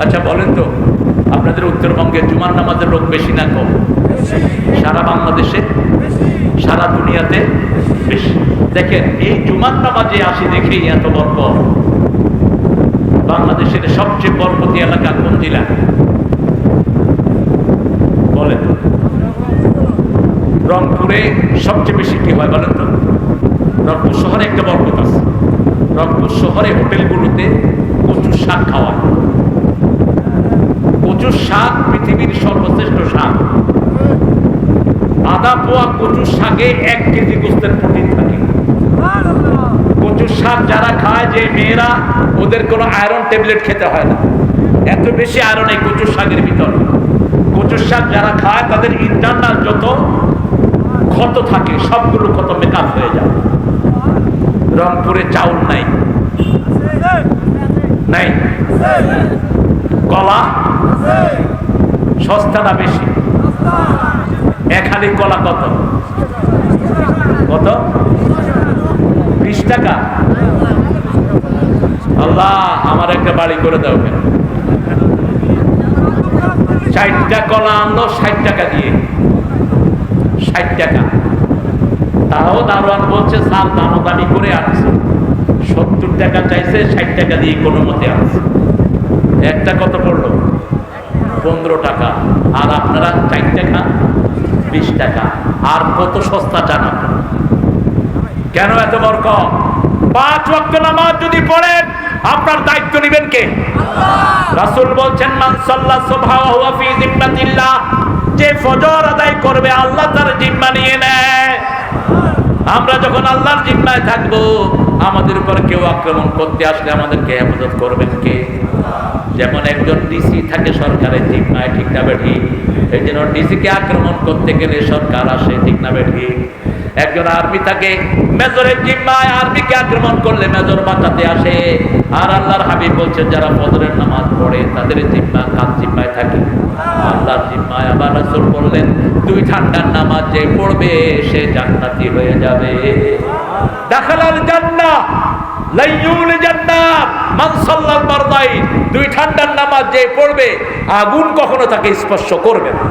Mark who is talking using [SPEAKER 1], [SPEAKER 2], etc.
[SPEAKER 1] আচ্ছা বলেন তো, আপনাদের উত্তরবঙ্গে জুমার নামাজের লোক বেশি না কম? সারা বাংলাদেশে? সারা দুনিয়াতে? বেশি। দেখেন, এই জুমার নামাজে আসি দেখেই এত বরকত। বাংলাদেশের সবচেয়ে বরকতি এলাকা কোন জেলা? বলেন। রংপুরে সবচেয়ে বেশি কি হয় বলেন তো? রংপুর শহরে একটা বরকত আছে। রংপুর শহরে হোটেলগুলোতে কচুর শাক খাওয়া কচুর শাক পৃথিবীর সর্বশ্রেষ্ঠ শাক। আদা পোয়া কচুর শাকে এক কেজি গোস্তের প্রোটিন থাকে। কচুর শাক যারা খায় যে মেয়েরা ওদের কোনো আয়রন ট্যাবলেট খেতে হয় না। এত বেশি আয়রন এই কচুর শাকের ভিতর। কচুর শাক যারা খায় তাদের ইন্টারনাল যত ক্ষত থাকে সবগুলো ক্ষত মেকআপ হয়ে যায়। রংপুরে চাউল নাই। নাই। কলা সস্তা না বেশি? এক হালি কলা কত? কত? বিশ টাকা? আল্লাহ, আমার একটা বাড়ি করে দাও কেন? ষাটটা কলা আনলো, ষাট টাকা দিয়ে। ষাট টাকা। তাও দারোয়ান বলছে, স্যার দামি করে আনছে। সত্তর টাকা চাইছে, ষাট টাকা দিয়ে কোনো মতে আনছে। একটা কত পড়ল? পনেরো টাকা আর আপনারা চার টাকা বিশ টাকা আর কত সস্তা চান কেন এত বরক পাঁচ ওয়াক্ত নামাজ যদি পড়েন আপনার দায়িত্ব নেবেন কে? রাসূল বলছেন মান সাল্লা সুবহানাহু ওয়া ফি জিম্মাতিল্লাহ। যে ফজর আদায় করবে আল্লাহ তার জিম্মা নিয়ে নেয়। আমরা যখন আল্লাহর জিম্মায় থাকব আমাদের উপর কেউ আক্রমণ করতে আসলে আমাদেরকে হেফাজত করবেন কে? যেমন একজন ডিসি থাকে সরকারের জিম্মায় ঠিক না ঠিক এই জন্য ডিসিকে আক্রমণ করতে গেলে সরকার আসে, ঠিক না ঠিক একজন আর্মি থাকে, মেজরের জিম্মায় আর্মিকে আক্রমণ করলে মেজর বাঁচাতে আসে। আর আল্লাহর হাবিব বলছেন, যারা ফজরের নামাজ পড়ে, তাদের জিম্মা কাজ জিম্মায় থাকে? আল্লাহর জিম্মায় আবার রাসূল বললেন, দুই ঠান্ডার নামাজ যে পড়বে, সে জান্নাতি হয়ে যাবে। দাখালাল জান্নাহ দুই ঠান্ডার নামাজ যে পড়বে আগুন কখনো তাকে স্পর্শ করবে না।